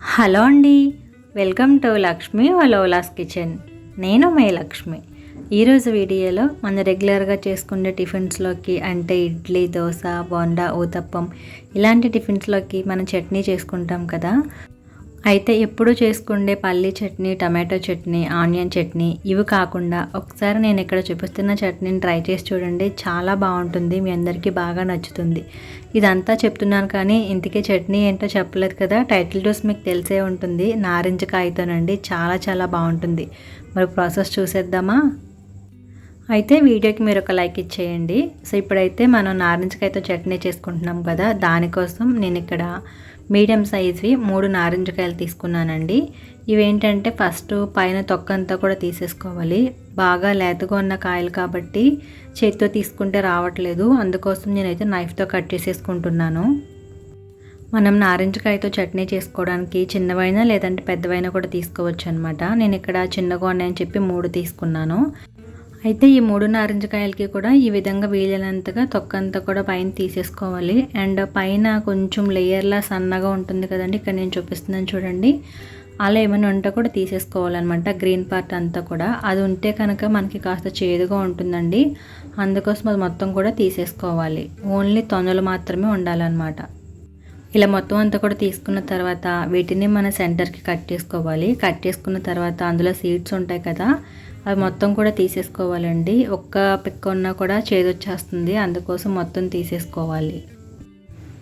Hello అండి. Welcome to Lakshmi వలోలాస్ kitchen. నేను మే లక్ష్మి. ఈరోజు వీడియోలో మన రెగ్యులర్గా చేసుకునే టిఫిన్స్లోకి అంటే ఇడ్లీ దోశ బోండా ఊతప్పం ఇలాంటి టిఫిన్స్లోకి మనం చట్నీ చేసుకుంటాం కదా. అయితే ఎప్పుడు చేసుకుండే పల్లీ చట్నీ టమాటో చట్నీ ఆనియన్ చట్నీ ఇవి కాకుండా ఒకసారి నేను ఇక్కడ చూపిస్తున్న చట్నీని ట్రై చేసి చూడండి. చాలా బాగుంటుంది. మీ అందరికీ బాగా నచ్చుతుంది. ఇదంతా చెప్తున్నాను కానీ ఇంతకీ చట్నీ ఏంటో చెప్పలేదు కదా. టైటిల్ డోస్ మీకు తెలిసే ఉంటుంది. నారింజ కాయతోనండి చాలా చాలా బాగుంటుంది. మరి ప్రాసెస్ చూసేద్దామా? అయితే వీడియోకి మీరు ఒక లైక్ ఇచ్చేయండి. సో ఇప్పుడైతే మనం నారింజకాయతో చట్నీ చేసుకుంటున్నాం కదా. దానికోసం నేను ఇక్కడ మీడియం సైజ్వి మూడు నారింజకాయలు తీసుకున్నానండి. ఇవేంటంటే ఫస్ట్ పైన తొక్కంతా కూడా తీసేసుకోవాలి. బాగా లేతగా ఉన్న కాయలు కాబట్టి చేతితో తీసుకుంటే రావట్లేదు. అందుకోసం నేనైతే నైఫ్తో కట్ చేసేసుకుంటున్నాను. మనం నారింజకాయతో చట్నీ చేసుకోవడానికి చిన్నవైనా లేదంటే పెద్దవైనా కూడా తీసుకోవచ్చు అనమాట నేను ఇక్కడ చిన్నగా ఉన్నాయని చెప్పి మూడు తీసుకున్నాను. అయితే ఈ మూడు నారింజకాయలకి కూడా ఈ విధంగా వీలైనంతగా తొక్కంతా కూడా పైన తీసేసుకోవాలి. అండ్ పైన కొంచెం లేయర్లా సన్నగా ఉంటుంది కదండి ఇక్కడ నేను చూపిస్తున్నాను చూడండి. అలా ఏమైనా ఉంటే కూడా తీసేసుకోవాలన్నమాట గ్రీన్ పార్ట్ అంతా కూడా. అది ఉంటే కనుక మనకి కాస్త చేదుగా ఉంటుందండి. అందుకోసం అది మొత్తం కూడా తీసేసుకోవాలి. ఓన్లీ తొనలు మాత్రమే ఉండాలన్నమాట. ఇలా మొత్తం అంతా కూడా తీసుకున్న తర్వాత వీటిని మన సెంటర్కి కట్ చేసుకోవాలి. కట్ చేసుకున్న తర్వాత అందులో సీడ్స్ ఉంటాయి కదా అవి మొత్తం కూడా తీసేసుకోవాలండి. ఒక్క పిక్క ఉన్నా కూడా చేదొచ్చేస్తుంది. అందుకోసం మొత్తం తీసేసుకోవాలి.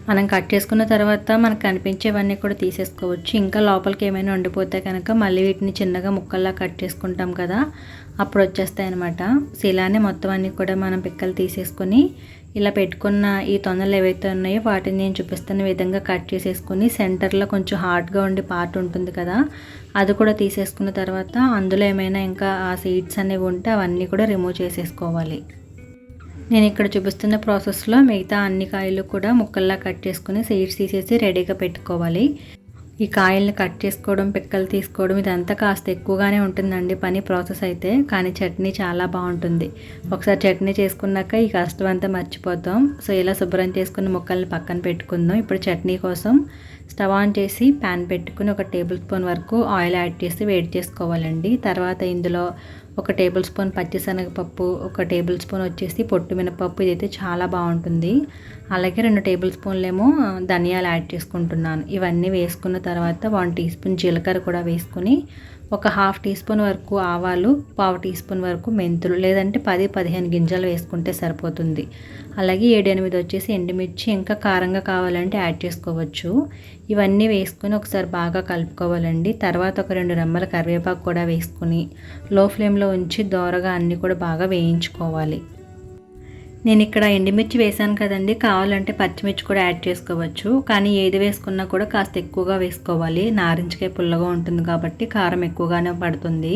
మనం కట్ చేసుకున్న తర్వాత మనకు కనిపించేవన్నీ కూడా తీసేసుకోవచ్చు. ఇంకా లోపలికి ఏమైనా ఉండిపోతే కనుక మళ్ళీ వీటిని చిన్నగా ముక్కల్లా కట్ చేసుకుంటాం కదా అప్పుడు వచ్చేస్తాయి అనమాట సో ఇలానే మొత్తం అన్నీ కూడా మనం పిక్కలు తీసేసుకొని ఇలా పెట్టుకున్న ఈ తొందరలు ఏవైతే ఉన్నాయో వాటిని నేను చూపిస్తున్న విధంగా కట్ చేసేసుకొని సెంటర్లో కొంచెం హార్డ్గా ఉండే పార్ట్ ఉంటుంది కదా అది కూడా తీసేసుకున్న తర్వాత అందులో ఏమైనా ఇంకా ఆ సీడ్స్ అనేవి ఉంటే అవన్నీ కూడా రిమూవ్ చేసేసుకోవాలి. నేను ఇక్కడ చూపిస్తున్న ప్రాసెస్లో మిగతా అన్ని కాయలు కూడా ముక్కల్లా కట్ చేసుకుని సీడ్స్ తీసేసి రెడీగా పెట్టుకోవాలి. ఈ కాయల్ని కట్ చేసుకోవడం పిక్కలు తీసుకోవడం ఇదంతా కాస్త ఎక్కువగానే ఉంటుందండి పని ప్రాసెస్ అయితే. కానీ చట్నీ చాలా బాగుంటుంది. ఒకసారి చట్నీ చేసుకున్నాక ఈ కష్టం అంతా మర్చిపోతాం. సో ఇలా శుభ్రం చేసుకున్న ముక్కల్ని పక్కన పెట్టుకుందాం. ఇప్పుడు చట్నీ కోసం స్టవ్ ఆన్ చేసి ప్యాన్ పెట్టుకుని ఒక టేబుల్ స్పూన్ వరకు ఆయిల్ యాడ్ చేసి వేడి చేసుకోవాలండి. తర్వాత ఇందులో ఒక టేబుల్ స్పూన్ పచ్చిశనగపప్పు ఒక టేబుల్ స్పూన్ వచ్చేసి పొట్టు మినపప్పు ఇదైతే చాలా బాగుంటుంది. అలాగే రెండు టేబుల్ స్పూన్లేమో ధనియాలు యాడ్ చేసుకుంటున్నాను. ఇవన్నీ వేసుకున్న తర్వాత వన్ టీ స్పూన్ జీలకర్ర కూడా వేసుకుని ఒక హాఫ్ టీ స్పూన్ వరకు ఆవాలు పావు టీ స్పూన్ వరకు మెంతులు లేదంటే పది పదిహేను గింజలు వేసుకుంటే సరిపోతుంది. అలాగే ఏడు ఎనిమిది వచ్చేసి ఎండుమిర్చి ఇంకా కారంగా కావాలంటే యాడ్ చేసుకోవచ్చు. ఇవన్నీ వేసుకొని ఒకసారి బాగా కలుపుకోవాలండి. తర్వాత ఒక రెండు రెమ్మల కరివేపాకు కూడా వేసుకుని లో ఫ్లేమ్లో ఉంచి దోరగా అన్నీ కూడా బాగా వేయించుకోవాలి. నేను ఇక్కడ ఎండుమిర్చి వేసాను కదండి. కావాలంటే పచ్చిమిర్చి కూడా యాడ్ చేసుకోవచ్చు. కానీ ఏది వేసుకున్నా కూడా కాస్త ఎక్కువగా వేసుకోవాలి. నారింజకాయ పుల్లగా ఉంటుంది కాబట్టి కారం ఎక్కువగానే పడుతుంది.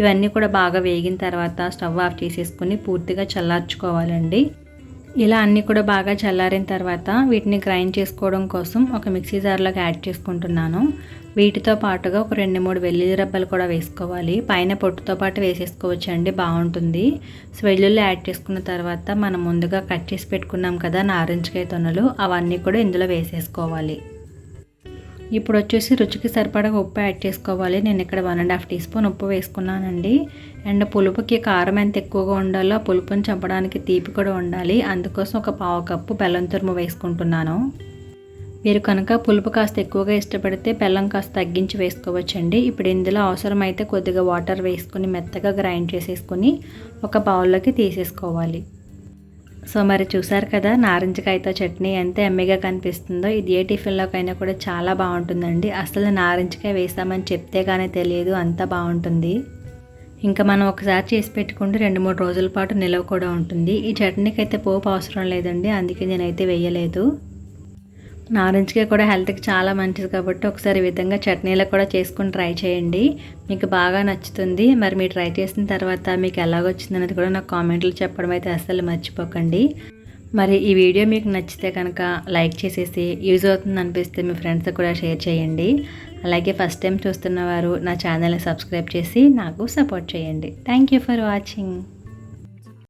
ఇవన్నీ కూడా బాగా వేగిన తర్వాత స్టవ్ ఆఫ్ చేసేసుకుని పూర్తిగా చల్లార్చుకోవాలండి. ఇలా అన్నీ కూడా బాగా చల్లారిన తర్వాత వీటిని గ్రైండ్ చేసుకోవడం కోసం ఒక మిక్సీ జార్లోకి యాడ్ చేసుకుంటున్నాను. వీటితో పాటుగా ఒక రెండు మూడు వెల్లుల్లి రబ్బలు కూడా వేసుకోవాలి. పైన పొట్టుతో పాటు వేసేసుకోవచ్చు అండి బాగుంటుంది. సో వెల్లుల్లి యాడ్ చేసుకున్న తర్వాత మనం ముందుగా కట్ చేసి పెట్టుకున్నాం కదా నారింజకాయ తొనలు అవన్నీ కూడా ఇందులో వేసేసుకోవాలి. ఇప్పుడు వచ్చేసి రుచికి సరిపడగా ఉప్పు యాడ్ చేసుకోవాలి. నేను ఇక్కడ one and half teaspoon ఉప్పు వేసుకున్నానండి. అండ్ పులుపుకి కారం ఎంత ఎక్కువగా ఉండాలో ఆ పులుపుని చంపడానికి తీపి కూడా ఉండాలి. అందుకోసం ఒక పావు కప్పు బెల్లం తురుము వేసుకుంటున్నాను. మీరు కనుక పులుపు కాస్త ఎక్కువగా ఇష్టపడితే బెల్లం కాస్త తగ్గించి వేసుకోవచ్చండి. ఇప్పుడు ఇందులో అవసరమైతే కొద్దిగా వాటర్ వేసుకుని మెత్తగా గ్రైండ్ చేసేసుకుని ఒక బౌల్లోకి తీసేసుకోవాలి. సో మరి చూసారు కదా నారింజకాయతో చట్నీ ఎంత ఎమ్మెగా కనిపిస్తుందో ఇది ఏ టిఫిన్లోకైనా కూడా చాలా బాగుంటుందండి. అసలు నారింజకాయ వేసామని చెప్తే కానీ తెలియదు అంత బాగుంటుంది. ఇంకా మనం ఒకసారి చేసి పెట్టుకుంటే రెండు మూడు రోజుల పాటు నిలవ కూడా ఉంటుంది. ఈ చట్నీకి అయితే పోపు అవసరం లేదండి అందుకే నేనైతే వేయలేదు. నారింజకాయ కూడా హెల్త్కి చాలా మంచిది కాబట్టి ఒకసారి విధంగా చట్నీలో కూడా చేసుకుని ట్రై చేయండి. మీకు బాగా నచ్చుతుంది. మరి మీరు ట్రై చేసిన తర్వాత మీకు ఎలాగొచ్చింది అనేది కూడా నాకు కామెంట్లు చెప్పడం అయితే అస్సలు మర్చిపోకండి. మరి ఈ వీడియో మీకు నచ్చితే కనుక లైక్ చేసేసి యూజ్ అవుతుంది అనిపిస్తే మీ ఫ్రెండ్స్కి కూడా షేర్ చేయండి. అలాగే ఫస్ట్ టైం చూస్తున్న వారు నా ఛానల్ని సబ్స్క్రైబ్ చేసి నాకు సపోర్ట్ చేయండి. Thank you for watching.